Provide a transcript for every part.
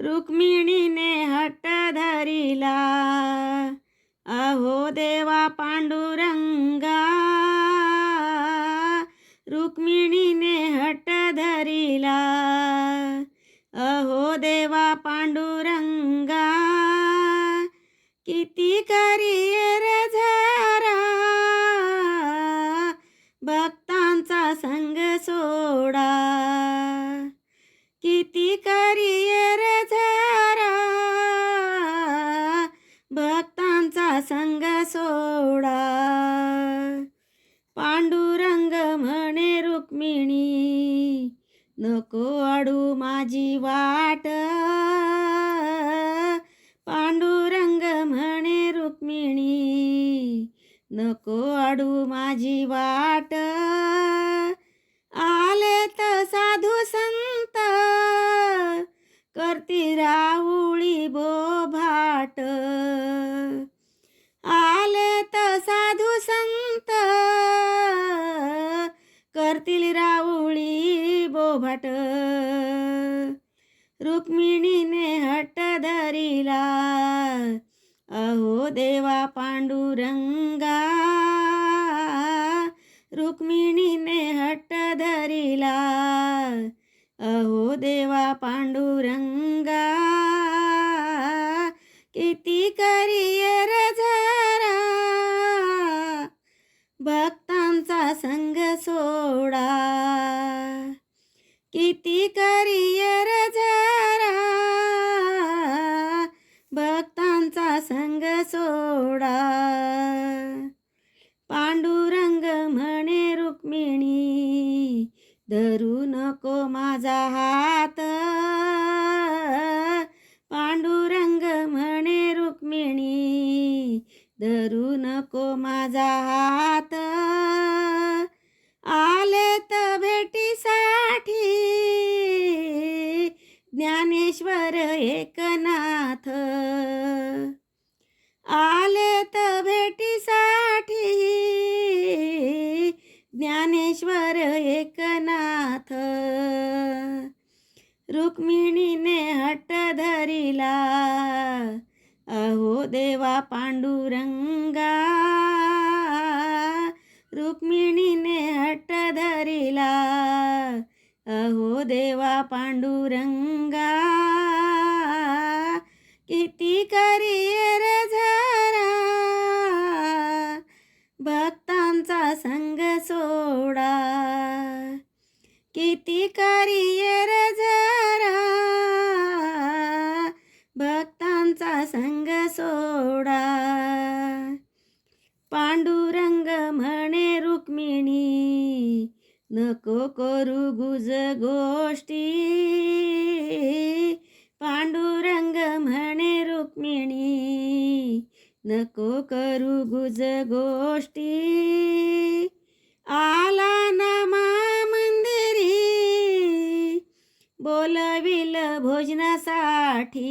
रुक्मिणीने हट्ट धरिला. अहो देवा पांडुरंगा रुक्मिणीने हट्ट नको अडू माझी वाट. पांडुरंग म्हणे रुक्मिणी नको अडू माझी वाट. आले तर साधू संत करती राऊळी बोभाट राऊळी रुक्मिणीने हट धरिला. अहो देवा पांडुरंगा. रुक्मिणीने हट धरिला. अहो देवा पांडुरंगा. किती करियर धरू नको माझा हात. पांडुरंग म्हणे रुक्मिणी धरू नको माझा हात. आले तर भेटीसाठी ज्ञानेश्वर एकनाथ. आले तर भेटीसाठी ज्ञानेश्वर एक रुक्मिणीने हट्ट धरिला. अहो देवा पांडुरंगा रुक्मिणीने हट्ट धरिला. अहो देवा पांडुरंगा नको करू गुज गोष्टी. पांडुरंग म्हणे रुक्मिणी नको करू गुज गोष्टी. आला नमा मंदिरी बोलविल भोजनासाठी.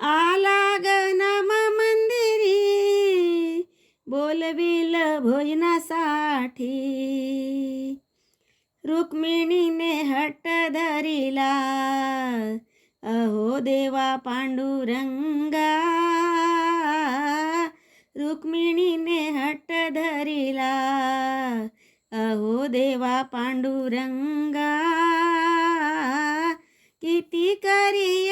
आला ग नमा मंदिरी बोलविल भोजनासाठी. रुक्मिणीने हट्ट धरिला. अहो देवा पांडुरंगा रुक्मिणीने हट्ट धरिला. अहो देवा पांडुरंगा किती करी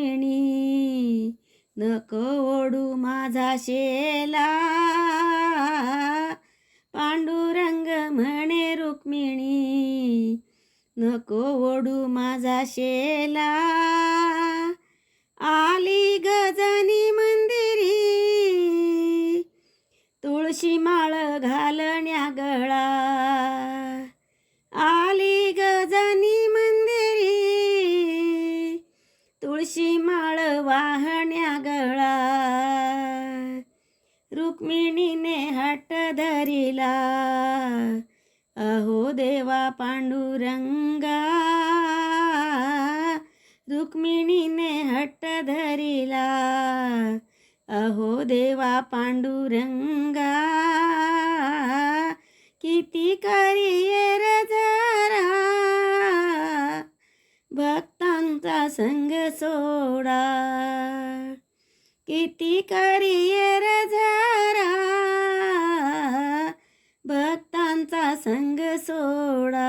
मेणी रुक्मिणी नको ओढू माझा शेला. पांडुरंग म्हणे रुक्मिणी नको ओढू माझा शेला. आली गजनी मंदिरी तुळशी माळ घालण्या गळा. वाहण्या गळा रुक्मिणीने हट धरिला. अहो देवा पांडुरंगा. रुक्मिणीने हट्ट धरिला. अहो देवा पांडुरंगा. किती करियर रे भक्तांचा संग सोडा. किती करियर झारा भक्तांचा संग सोडा.